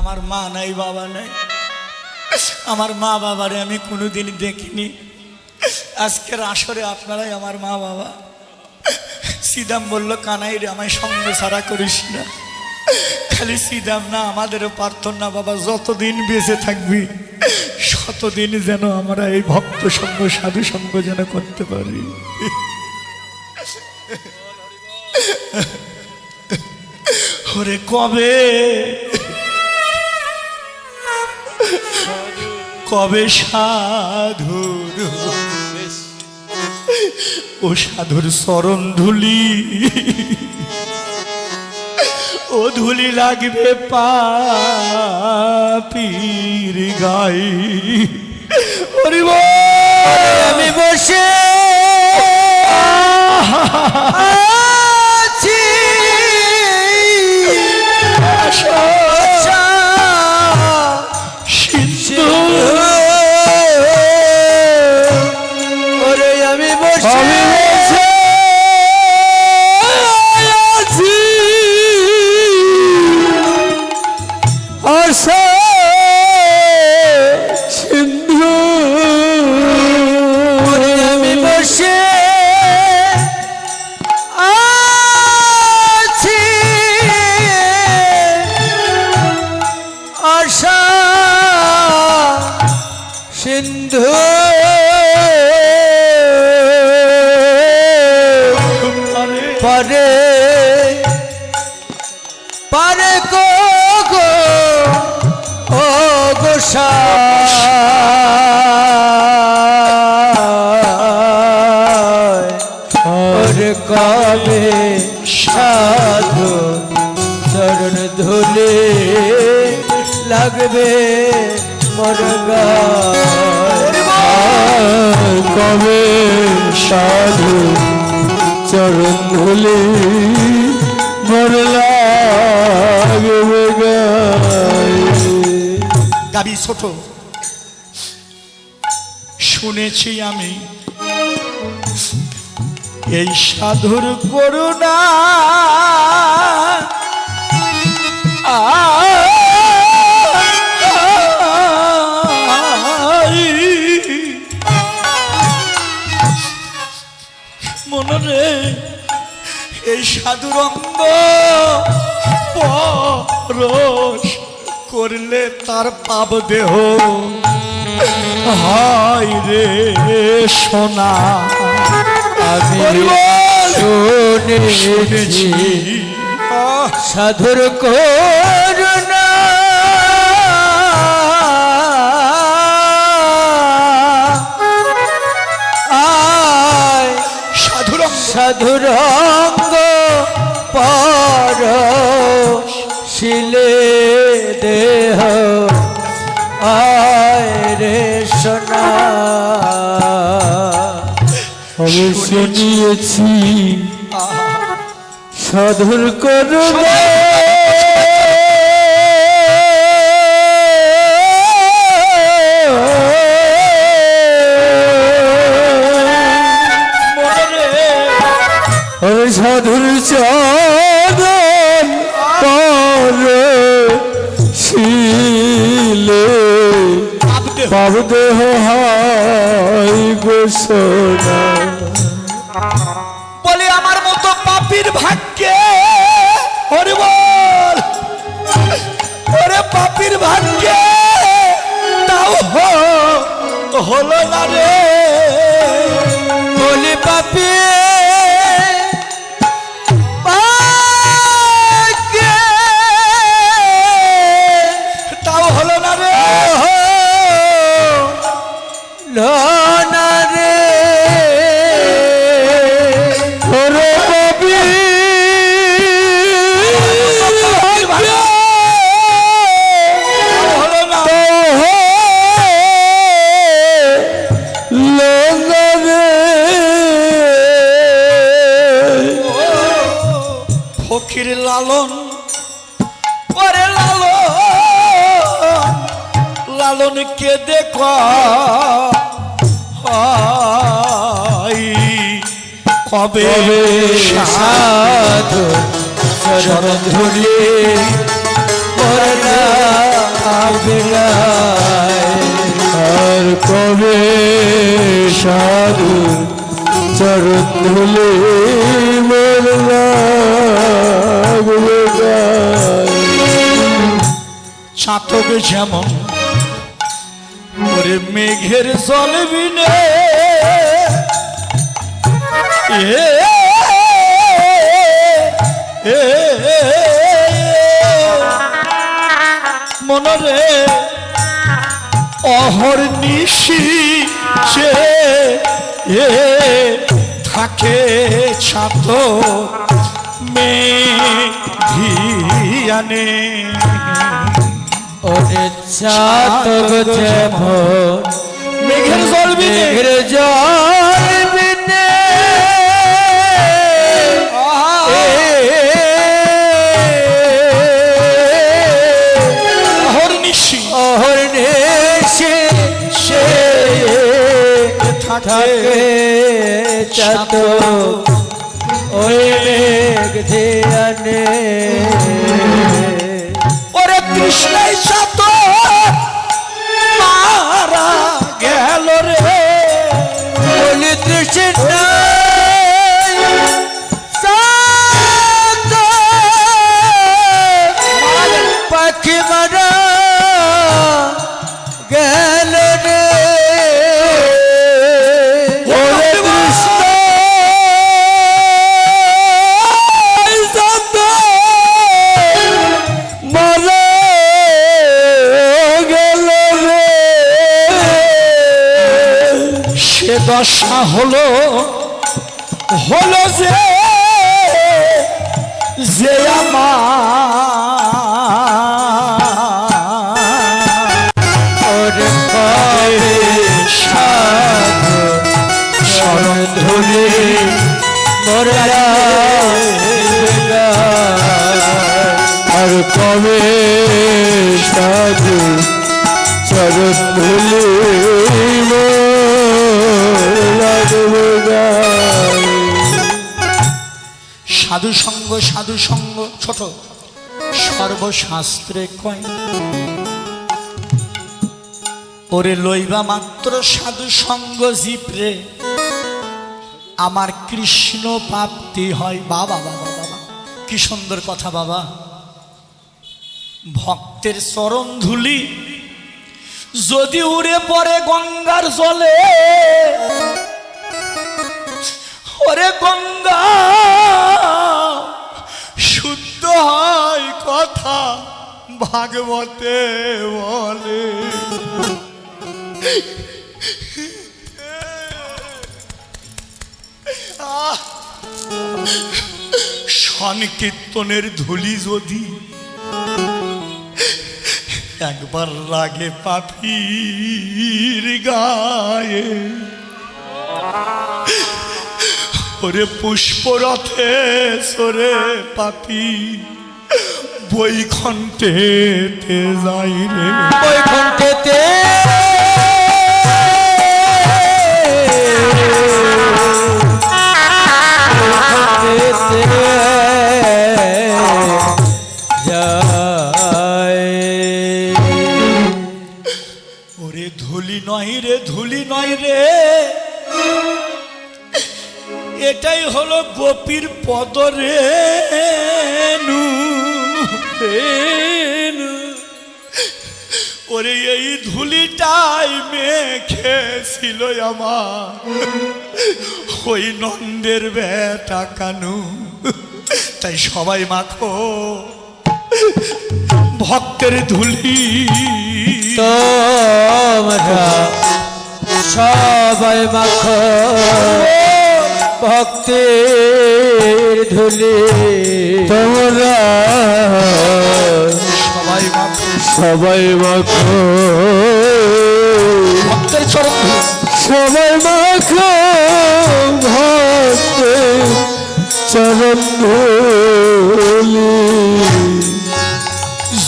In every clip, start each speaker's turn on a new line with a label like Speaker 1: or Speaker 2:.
Speaker 1: আমার মা নাই, বাবা নাই। আমার মা বাবারে আমি কোনোদিন দেখিনি। আজকের আসরে আপনারাই আমার মা বাবা। সিদাম বলল, কানাই রে, আমায় সঙ্গে ছাড়া করিস না। খালি সিদাম না, আমাদেরও প্রার্থনা, বাবা, যতদিন বেঁচে থাকবি শতদিন যেন আমরা এই ভক্ত সঙ্গ, সাধু সঙ্গ যেন করতে পারি। ওরে কবে কবে সাধুর ও সাধুর চরণ ধুলি? ও ধুলি লাগবে পাপির গাই।
Speaker 2: আমি বসে
Speaker 1: সিন্ধু
Speaker 2: পারে পারে গো গো ও ওরে কবে সাধু চরণ ধুলে লাগবে? মোর গায়।
Speaker 1: কবে সাধু চরণ ধুলে মরলা গাবি ছোট শুনেছি আমি এই সাধুর করুণা মনরে এই সাধুর অঙ্গ পরশ করলে তার পাব দেহ। হয় রে সোনা
Speaker 2: আমি শুনেছি। সাধুর করুণা। আয়।
Speaker 1: সাধুর
Speaker 2: সাধুর পর শিলে দেহ আয় রে সোনা।
Speaker 1: আমি শুনিয়েছি
Speaker 2: সাধুর করুণা। ওই সাধুর চরণ দেহ হয় গোসনা
Speaker 1: বলে, আমার মতো পাপির ভাগ্যে হরি বল ওরে পাপির ভাগ্যে, তাও হলো না রে।
Speaker 2: বলি, পাপি।
Speaker 1: ফকির লালন ওরে লালন লালন কে দেখ কবে
Speaker 2: সাধু চরণ বিনায় আর কবে সাধু চরণ ধুলে?
Speaker 1: চাতক যেমন ওরে মেঘের এ, এ, মনরে অহর নিশি সে থাকে ছাত মেঘিয়ানে
Speaker 2: ওরে চাতক যেমন
Speaker 1: মেঘের
Speaker 2: আর কবে সাধু চরণ ধুলে
Speaker 1: সাধু সঙ্গ সাধু সঙ্গ, ছোট। সর্বশাস্ত্রে কয়, ওরে লইবা মাত্র সাধু সঙ্গ জিপরে আমার কৃষ্ণ প্রাপ্তি হয়। বাবা বাবা বাবা কি সুন্দর কথা, বাবা। ভক্তের চরণ ধুলি যদি উড়ে পড়ে গঙ্গার জলে, ওরে গঙ্গা, শুদ্ধ হয় কথা ভাগবতে বলে। সংকীর্তনের ধুলি যদি একবার লাগে পাপির গায়ে, ওরে পুষ্পরথে সরে পাপি বৈখণ্ঠে যাই রে।
Speaker 2: বৈকুণ্ঠেতে
Speaker 1: ওরে এই ধুলিটাই মেখেছিল আমার। ওই নন্দের বেটা কানু। তাই সবাই মাখো। ভক্তের ধুলি।
Speaker 2: সবাই মাখ। ভক্তির ধুলি। তোমরা
Speaker 1: সবাই মাখ।
Speaker 2: সবাই মাখ
Speaker 1: ভক্তের চরণ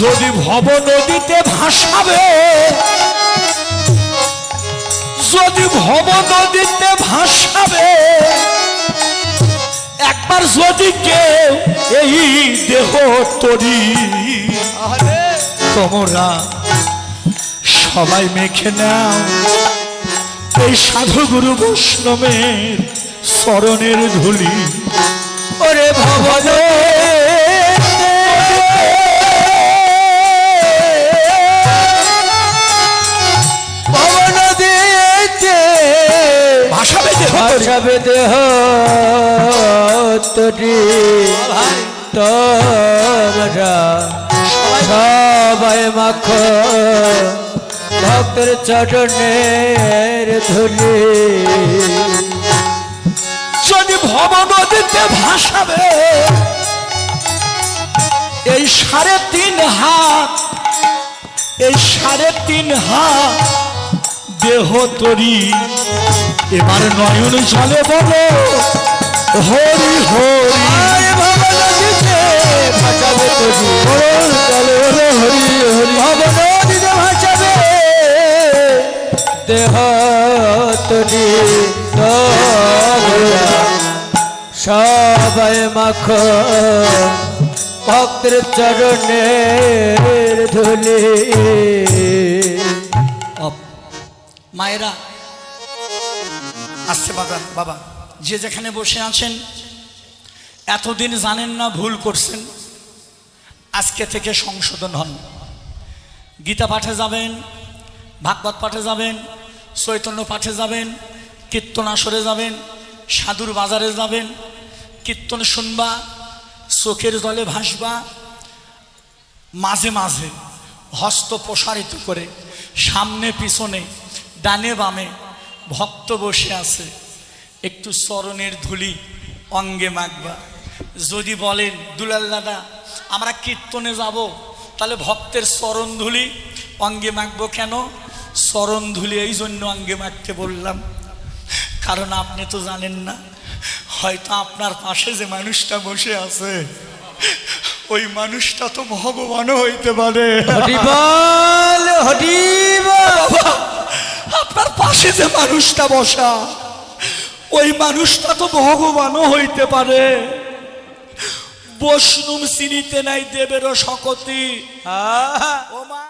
Speaker 1: যদি ভব নদীতে ভাসাবে যদি ভব নদীতে ভাসাবে একবার যদি কেউ এই দেহ তরি তোমরা সবাই মেখে নাও। এই সাধু গুরু বৈষ্ণবের স্মরণের ধুলি।
Speaker 2: ওরে ভবন।
Speaker 1: ভাষাবে দেহ তরি।
Speaker 2: তোমরা সবাই মাখ। ভক্তের চরণের ধুলি
Speaker 1: যদি ভব নদীতে ভাসাবে, এই সাড়ে তিন হাত, এই সাড়ে তিন হাত দেহ তরি। এবার নয়ন জলে বলো, হরি হরি।
Speaker 2: আর দেহ তোমরা সবাই মাখ ভক্তের চরণের ধুলি
Speaker 1: মায়েরা, আসছে বাবা বাবা, যে যেখানে বসে আছেন, এতদিন জানেন না ভুল করছেন। আজকে থেকে সংশোধন হন। গীতা পাঠে যাবেন, ভাগবত পাঠে যাবেন চৈতন্য পাঠে যাবেন, কীর্তন আসরে যাবেন, সাধুর বাজারে যাবেন, কীর্তন শুনবা, চোখের জলে ভাসবা, মাঝে মাঝে হস্ত প্রসারিত করে সামনে পিছনে ডানে বামে ভক্ত বসে আছে, একটু চরণের ধুলি অঙ্গে মাখবা। যদি বলেন, দুলাল দাদা, আমরা কীর্তনে যাব, তাহলে ভক্তের চরণ ধুলি অঙ্গে মাখবো কেন? চরণ ধুলে এই জন্য আঙ্গে মাখতে বললাম। কারণ আপনি তো জানেন না হয়তো আপনার পাশে যে মানুষটা বসে আছে ওই মানুষটা তো ভগবানও হইতে পারে। আপনার পাশে যে মানুষটা বসা ওই মানুষটা তো ভগবানও হইতে পারে। বৈষ্ণব চিনিতে নাই দেবেরও শকতি।
Speaker 2: আহা।
Speaker 1: ও মা